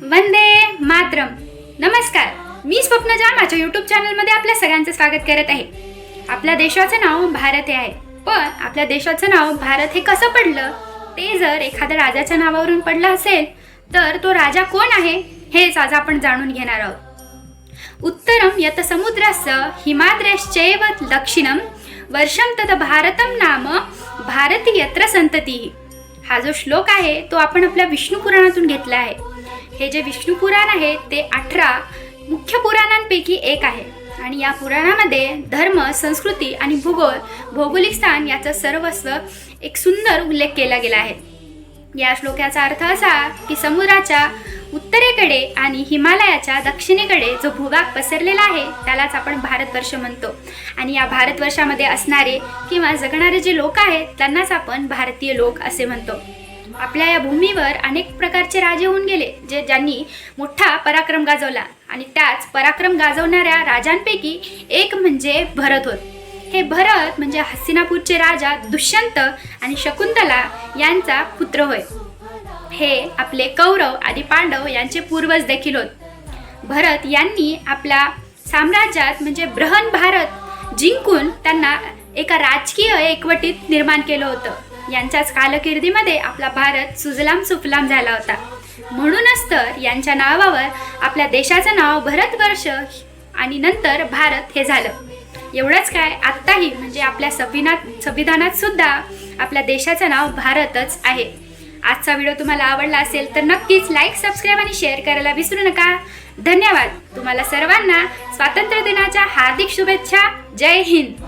वंदे मातरम. नमस्कार. मी स्वप्नजा माझ्या यूट्यूब चॅनलमध्ये आपल्या सगळ्यांचं स्वागत करत आहे. आपल्या देशाचं नाव भारत हे आहे. पण आपल्या देशाचं नाव भारत हे कसं पडलं? ते जर एखाद्या राजाच्या नावावरून पडलं असेल तर तो राजा कोण आहे हेच आज आपण जाणून घेणार आहोत. उत्तरम यत समुद्रास हिमाद्रेश्चैव दक्षिणम वर्षम तद भारतम नाम भारती यत्र संतती. हा जो श्लोक आहे तो आपण आपल्या विष्णू पुराणातून घेतला आहे. हे जे विष्णू पुराण आहे ते अठरा मुख्य पुराणांपैकी एक आहे. आणि या पुराणामध्ये धर्म संस्कृती आणि भूगोल भौगोलिक स्थान याचा सर्वस्व एक सुंदर उल्लेख केला गेला आहे. या श्लोकाचा अर्थ असा की समुद्राच्या उत्तरेकडे आणि हिमालयाच्या दक्षिणेकडे जो भूभाग पसरलेला आहे त्यालाच आपण भारतवर्ष म्हणतो. आणि या भारतवर्षामध्ये असणारे किंवा जगणारे जे लोक आहेत त्यांनाच आपण भारतीय लोक असे म्हणतो. आपल्या या भूमीवर अनेक प्रकारचे राजे होऊन गेले जे ज्यांनी मोठा पराक्रम गाजवला. आणि त्याच पराक्रम गाजवणाऱ्या राजांपैकी एक म्हणजे भरत होत हे भरत म्हणजे हस्तिनापूरचे राजा दुष्यंत आणि शकुंतला यांचा पुत्र होय. हे आपले कौरव आणि पांडव यांचे पूर्वज देखील होत. भरत यांनी आपल्या साम्राज्यात म्हणजे बृहन भारत जिंकून त्यांना एका राजकीय एकवटीत निर्माण केलं होतं. यांच्याच कालकिर्दीमध्ये आपला भारत सुजलाम सुफलाम झाला होता. म्हणूनच तर यांच्या नावावर आपल्या देशाचं नाव भरतवर्ष आणि नंतर भारत हे झालं. एवढंच काय आत्ताही म्हणजे आपल्या संविधानात संविधानात सुद्धा आपल्या देशाचं नाव भारतच आहे. आजचा व्हिडिओ तुम्हाला आवडला असेल तर नक्कीच लाईक सबस्क्राईब आणि शेअर करायला विसरू नका. धन्यवाद तुम्हाला सर्वांना. स्वातंत्र्य दिनाच्या हार्दिक शुभेच्छा. जय हिंद.